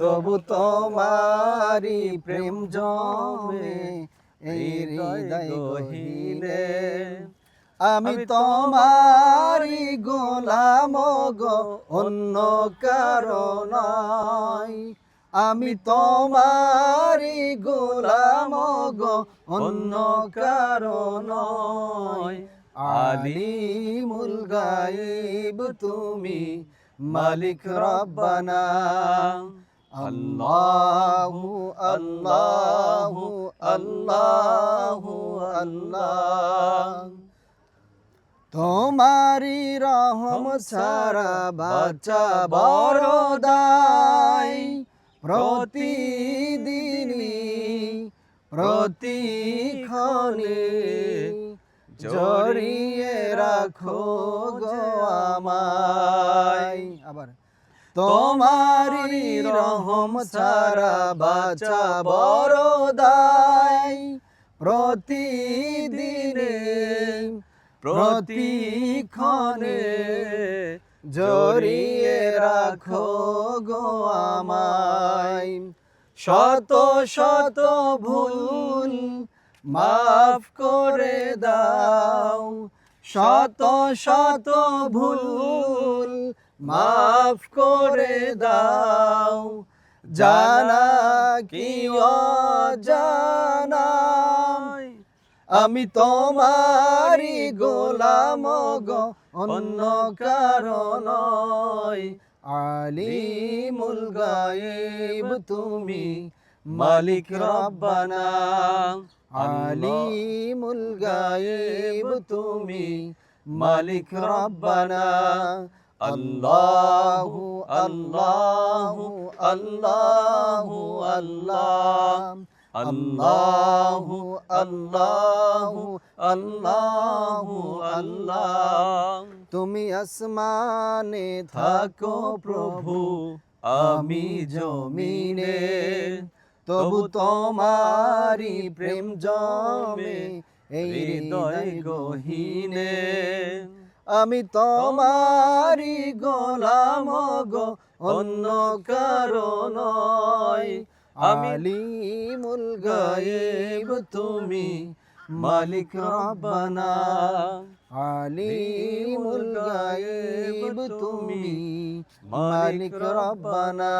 তবু তোমারি প্রেম জমে এই হৃদয় আমি তোমারি গোলাম গো অন্য কারণ আমি তোমারি গোলাম গো অন্য কারণ আলিমুল গাইব তুমি মালিক রব্বানা। আল্লাহু আল্লাহু আল্লাহু আল্লাহ। তোমারি রহম সারা বাচ্চা বড় দায়। প্রতিদিনই প্রতিক্ষণে জড়িয়ে রাখো গো আমায়। আবার তোমারি রহম সারা বাচ্চা বড় দায়। প্রতিদিনে, প্রতিক্ষণে জড়িয়ে রাখো গো আমায়। শত শত ভুল মাফ করে দাও। শত শত ভুল মাফ করে দাও। জানা কি অজানা? আমি তোমারি গোলাম গো, অন্য কারণ আলিমুল গায়েব তুমি, মালিক রব্বানা। আলিমুল গায়েব তুমি, মালিক রব্বানা। আল্লাহু আল্লাহু আল্লাহু আল্লাহ। আল্লাহু আল্লাহু আল্লাহু আল্লাহ। তুমি আসমানে থাকো প্রভু, আমি জমিনে। তবু তোমারি প্রেম জমে, এই হৃদয় গহীনে। আমি তোমারি গোলাম গো, অন্য কারণ আলিমুল গায়েব তুমি, মালিক রব্বানা। আলিমুল গায়েব তুমি, মালিক রব্বানা।